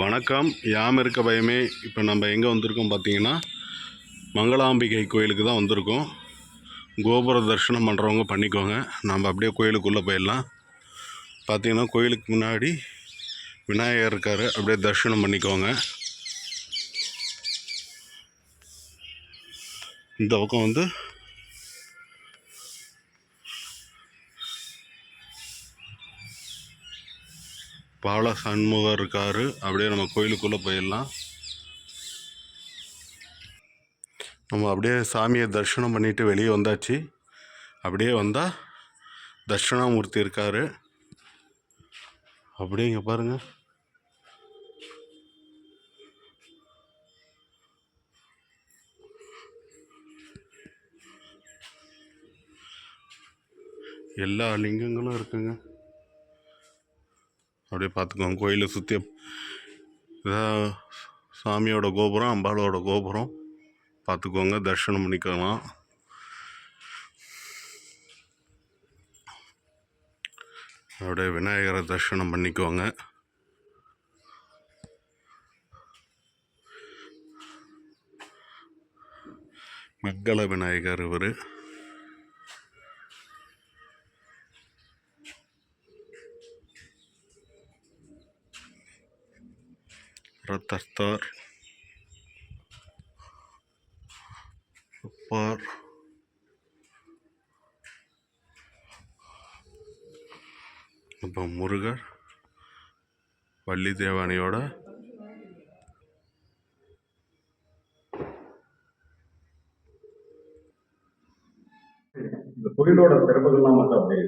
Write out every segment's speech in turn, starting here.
வணக்கம். யாம் இருக்க பயமே. இப்போ நம்ம எங்கே வந்திருக்கோம் பார்த்தீங்கன்னா மங்களாம்பிகை கோயிலுக்கு தான் வந்திருக்கோம். கோபுர தரிசனம் பண்ணுறவங்க பண்ணிக்கோங்க. நம்ம அப்படியே கோயிலுக்குள்ளே போயிடலாம். பார்த்தீங்கன்னா கோயிலுக்கு முன்னாடி விநாயகர் இருக்கார். அப்படியே தரிசனம் பண்ணிக்கோங்க. இந்த பக்கம் வந்து பால சண்முகர் இருக்கார் அப்படியே நம்ம கோயிலுக்குள்ளே போயிடலாம். நம்ம அப்படியே சாமியை தரிசனம் பண்ணிவிட்டு வெளியே வந்தாச்சு. அப்படியே வந்தால் தட்சிணாமூர்த்தி இருக்கார். அப்படியே இங்கே பாருங்க. எல்லா லிங்கங்களும் இருக்குங்க. அப்படியே பார்த்துக்கோங்க. கோயிலை சுற்றி இதான் சாமியோட கோபுரம் அம்பாளோட கோபுரம். பார்த்துக்கோங்க தரிசனம் பண்ணிக்கலாம். அப்படியே விநாயகரை தரிசனம் பண்ணிக்கோங்க. மங்கள விநாயகர் இவர். ரத்தஸ்தார் அப்பார் இப்போ முருகர் வள்ளி தேவானையோட இந்த கோயிலோட சிறப்புகள்லாம் மட்டும் அப்படியே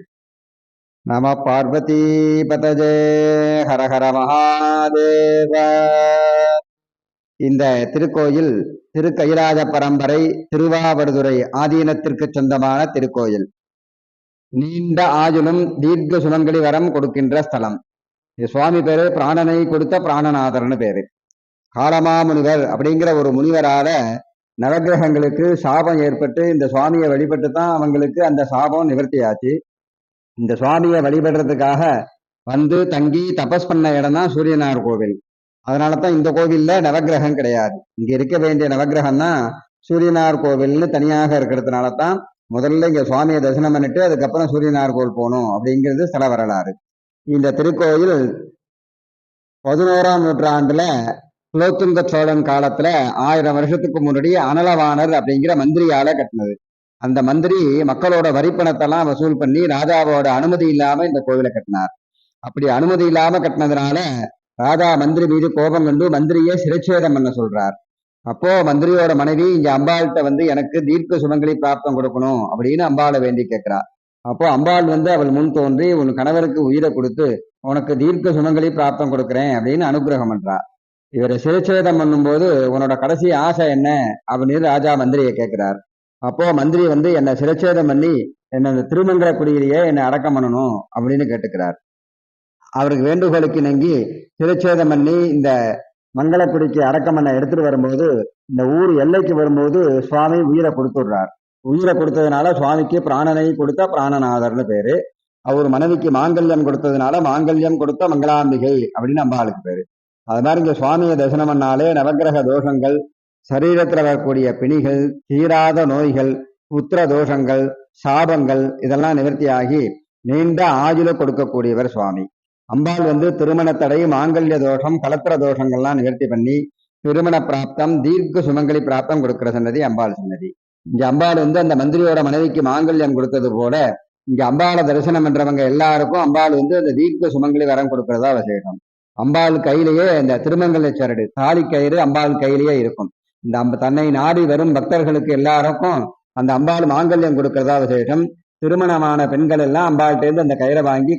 நம பார்வதி பதஜே ஹரஹர மகாதேவ. இந்த திருக்கோயில் திருக்கயிலாஜ பரம்பரை திருவாவடுதுறை ஆதீனத்திற்கு சொந்தமான திருக்கோயில். நீண்ட ஆயுளும் தீர்க்க சுமங்கலி வரம் கொடுக்கின்ற ஸ்தலம். இது சுவாமி பேரு பிராணனை கொடுத்த பிராணநாதர்னு பேரு. காலமாமுனிவர் அப்படிங்கிற ஒரு முனிவரால நவக்கிரகங்களுக்கு சாபம் ஏற்பட்டு இந்த சுவாமியை வழிபட்டு தான் அவங்களுக்கு அந்த சாபம் நிவர்த்தியாச்சு. இந்த சுவாமியை வழிபடுறதுக்காக வந்து தங்கி தபஸ் பண்ண இடம் தான் சூரியனார் கோவில். அதனால தான் இந்த கோவில்ல நவக்கிரகம் கிடையாது. இங்க இருக்க வேண்டிய நவக்கிரகம் தான் சூரியனார் கோவில்னு தனியாக இருக்கிறதுனால தான் முதல்ல இங்க சுவாமியை தரிசனம் பண்ணிட்டு அதுக்கப்புறம் சூரியனார் கோவில் போகணும் அப்படிங்கிறது ஸ்தல வரலாறு. இந்த திருக்கோயில் பதினோராம் நூற்றாண்டுல குலோத்துங்க சோழன் காலத்துல ஆயிரம் வருஷத்துக்கு முன்னாடி அனலவாணர் அப்படிங்கிற மந்திரியால கட்டினது. அந்த மந்திரி மக்களோட வரிப்பணத்தெல்லாம் வசூல் பண்ணி ராஜாவோட அனுமதி இல்லாம இந்த கோவிலை கட்டினார். அப்படி அனுமதி இல்லாம கட்டினதுனால ராஜா மந்திரி மீது கோபம் கொண்டு மந்திரியை சிறைச்சேதம் பண்ண சொல்றார். அப்போ மந்திரியோட மனைவி இங்க அம்பாள்கிட்ட வந்து எனக்கு தீர்க்க சுமங்கலி பிராப்தம் கொடுக்கணும் அப்படின்னு அம்பாளை வேண்டி கேட்கிறா. அப்போ அம்பாள் வந்து அவள் முன் தோன்றி உன் கணவருக்கு உயிரை கொடுத்து உனக்கு தீர்க்க சுமங்கலி பிராப்தம் கொடுக்குறேன் அப்படின்னு அனுகிரகம் பண்றா. இவரை சிறைச்சேதம் பண்ணும்போது உன்னோட கடைசி ஆசை என்ன அப்படின்னு ராஜா மந்திரியை கேட்கிறார். அப்போ மந்திரி வந்து என்னை சிறைச்சேதம் பண்ணி என்னை அந்த திருமங்கல குடியிலேயே என்னை அடக்கம் பண்ணணும் அப்படின்னு கேட்டுக்கிறார். அவருக்கு வேண்டுகோளுக்கு இணங்கி சிறைச்சேதம் பண்ணி இந்த மங்களக்குடிக்கு அடக்கம் பண்ண எடுத்துட்டு வரும்போது இந்த ஊர் எல்லைக்கு வரும்போது சுவாமி உயிரை கொடுத்துடுறார். உயிரை கொடுத்ததுனால சுவாமிக்கு பிராணனை கொடுத்த பிராணநாதர்னு பேரு. அவர் மனைவிக்கு மாங்கல்யம் கொடுத்ததுனால மாங்கல்யம் கொடுத்த மங்களாம்பிகை அப்படின்னு அம்பாளுக்கு பேரு. அது மாதிரி இங்க சுவாமியை தரிசனம் பண்ணாலே நவக்கிரக தோஷங்கள் சரீரத்தில் வரக்கூடிய பிணிகள் தீராத நோய்கள் புத்திர தோஷங்கள் சாபங்கள் இதெல்லாம் நிவர்த்தியாகி நீண்ட ஆயுள கொடுக்கக்கூடியவர் சுவாமி. அம்பாள் வந்து திருமண தடை மாங்கல்ய தோஷம் கலத்திர தோஷங்கள்லாம் நிவர்த்தி பண்ணி திருமண பிராப்தம் தீர்க்க சுமங்கலி பிராப்தம் கொடுக்கிற சன்னதி அம்பாள் சன்னதி. இங்க அம்பாள் வந்து அந்த மந்திரியோட மனைவிக்கு மாங்கல்யம் கொடுத்தது போல இங்க அம்பாளை தரிசனம் பண்றவங்க எல்லாருக்கும் அம்பாள் வந்து அந்த தீர்க்க சுமங்கலி வரம் கொடுக்கறதா விசேஷம் அம்பாள் கையிலேயே இந்த திருமங்கல சரடு தாலி கயிறு அம்பாள் கையிலேயே இருக்கும். இந்த அம்ப தன்னை நாடி வரும் பக்தர்களுக்கு எல்லாருக்கும் அந்த அம்பாள் மாங்கல்யம் கொடுக்கறதா விசேஷம். திருமணமான பெண்கள் எல்லாம் அம்பாள்கிட்டருந்து அந்த கயிறை வாங்கி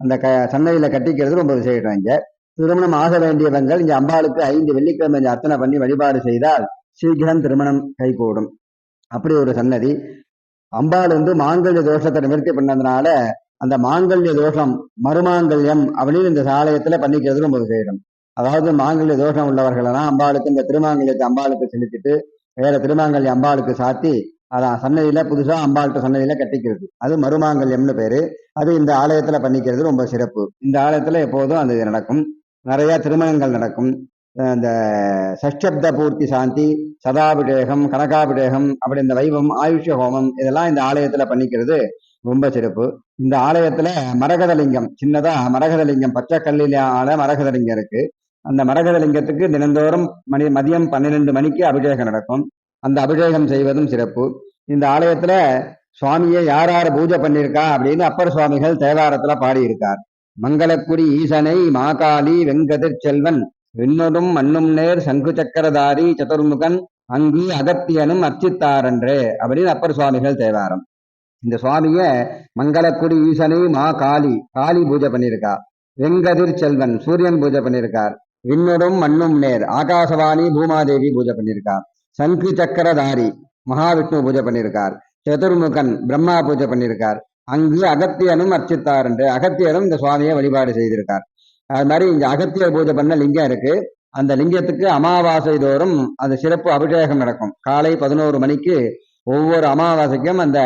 அந்த க சன்னதியில கட்டிக்கிறது ரொம்ப விசேஷம் இங்கே. திருமணம் ஆக வேண்டியவங்கள் இங்கே அம்பாளுக்கு ஐந்து வெள்ளிக்கிழமை இங்க அர்ச்சனை பண்ணி வழிபாடு செய்தால் சீக்கிரம் திருமணம் கைகூடும். அப்படி ஒரு சன்னதி. அம்பாள் வந்து மாங்கல்ய தோஷத்தை நிவர்த்தி பண்ணதுனால அந்த மாங்கல்ய தோஷம் மறுமாங்கல்யம் அப்படின்னு இந்த சாலயத்துல பண்ணிக்கிறது ரொம்ப விசேஷம். அதாவது மாங்கல்ய தோஷம் உள்ளவர்களெல்லாம் அம்பாளுக்கு இந்த திருமாங்கல்யத்தை அம்பாளுக்கு செலுத்திட்டு வேற திருமாங்கல்யம் அம்பாளுக்கு சாத்தி அதான் சன்னதியில புதுசா அம்பாள்கிட்ட சன்னதியில கட்டிக்கிறது. அது மருமாங்கல்யம்னு பேரு. அது இந்த ஆலயத்துல பண்ணிக்கிறது ரொம்ப சிறப்பு. இந்த ஆலயத்துல எப்போதும் அது நடக்கும். நிறைய திருமணங்கள் நடக்கும். இந்த சஷ்டப்த பூர்த்தி சாந்தி சதாபிஷேகம் கனகாபிஷேகம் அப்படி இந்த வைவம் ஆயுஷ்ய ஹோமம் இதெல்லாம் இந்த ஆலயத்துல பண்ணிக்கிறது ரொம்ப சிறப்பு. இந்த ஆலயத்துல மரகதலிங்கம் சின்னதா மரகதலிங்கம் பச்சை கல்லிலான மரகதலிங்கம் இருக்கு. அந்த மரகதலிங்கத்துக்கு தினந்தோறும் மணி மதியம் பன்னிரெண்டு மணிக்கு அபிஷேகம் நடக்கும். அந்த அபிஷேகம் செய்வதும் சிறப்பு. இந்த ஆலயத்துல சுவாமியை யார் யார் பூஜை பண்ணியிருக்கா அப்படின்னு அப்பர் சுவாமிகள் தேவாரத்துல பாடியிருக்கார். மங்களக்குடி ஈசனை மாகாளி வெங்கதிர் செல்வன் விண்ணொடும் மண்ணும் நேர் சங்கு சக்கரதாரி சதுர்முகன் அங்கி அகத்தியனும் அர்ச்சித்தாரன்றே அப்படின்னு அப்பர் சுவாமிகள் தேவாரம். இந்த சுவாமிய மங்களக்குடி ஈசனை மா காளி காளி பூஜை பண்ணியிருக்கா. வெங்கதிர் செல்வன் சூரியன் பூஜை பண்ணியிருக்கார். விண்ணுடும் மண்ணும் நேர். ஆகாசவாணி பூமாதேவி பூஜை பண்ணியிருக்கார் சங்கு சக்கரதாரி மகாவிஷ்ணு பூஜை பண்ணியிருக்கார் சதுர்முகன் பிரம்மா பூஜை பண்ணியிருக்கார் அங்கு அகத்தியனும் அர்ச்சித்தார் என்று அகத்தியரும் இந்த சுவாமியை வழிபாடு செய்திருக்கார். அது மாதிரி இந்த அகத்தியர் பூஜை பண்ண லிங்கம் இருக்கு. அந்த லிங்கத்துக்கு அமாவாசை தோறும் அந்த சிறப்பு அபிஷேகம் நடக்கும். காலை பதினோரு மணிக்கு ஒவ்வொரு அமாவாசைக்கும் அந்த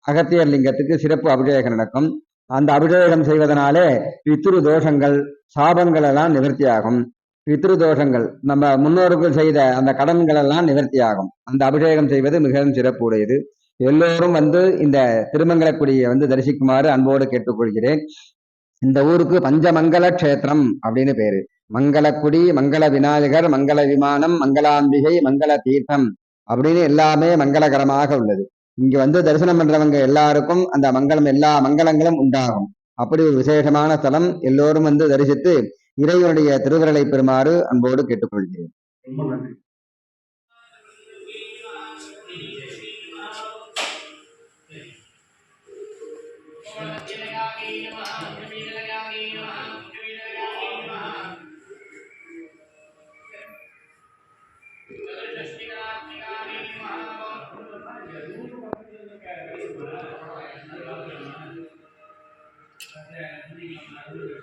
அகத்தியர் லிங்கத்துக்கு சிறப்பு அபிஷேகம் நடக்கும். அந்த அபிஷேகம் செய்வதனாலே பித்ரு தோஷங்கள் சாபங்கள் எல்லாம் நிவர்த்தியாகும். பித்ரு தோஷங்கள் நம்ம முன்னோர்கள் செய்த அந்த கடன்கள் எல்லாம் நிவர்த்தியாகும். அந்த அபிஷேகம் செய்வது மிகவும் சிறப்பு உடையது எல்லோரும் வந்து இந்த திருமங்கலக்குடியை வந்து தரிசிக்குமாறு அன்போடு கேட்டுக்கொள்கிறேன். இந்த ஊருக்கு பஞ்சமங்கல க்ஷேத்திரம் அப்படின்னு பேரு. மங்களக்குடி மங்கள விநாயகர் மங்கள விமானம் மங்களாம்பிகை மங்கள தீர்த்தம் அப்படின்னு எல்லாமே மங்களகரமாக உள்ளது. இங்க வந்து தரிசனம் பண்றவங்க எல்லாருக்கும் அந்த மங்களம் எல்லா மங்களங்களும் உண்டாகும். அப்படி ஒரு விசேஷமான ஸ்தலம் எல்லோரும் வந்து தரிசித்து இறைவனுடைய திருவிரலை பெறுமாறு அன்போடு கேட்டுக்கொள்கிறேன். ரொம்ப நன்றி Thank you.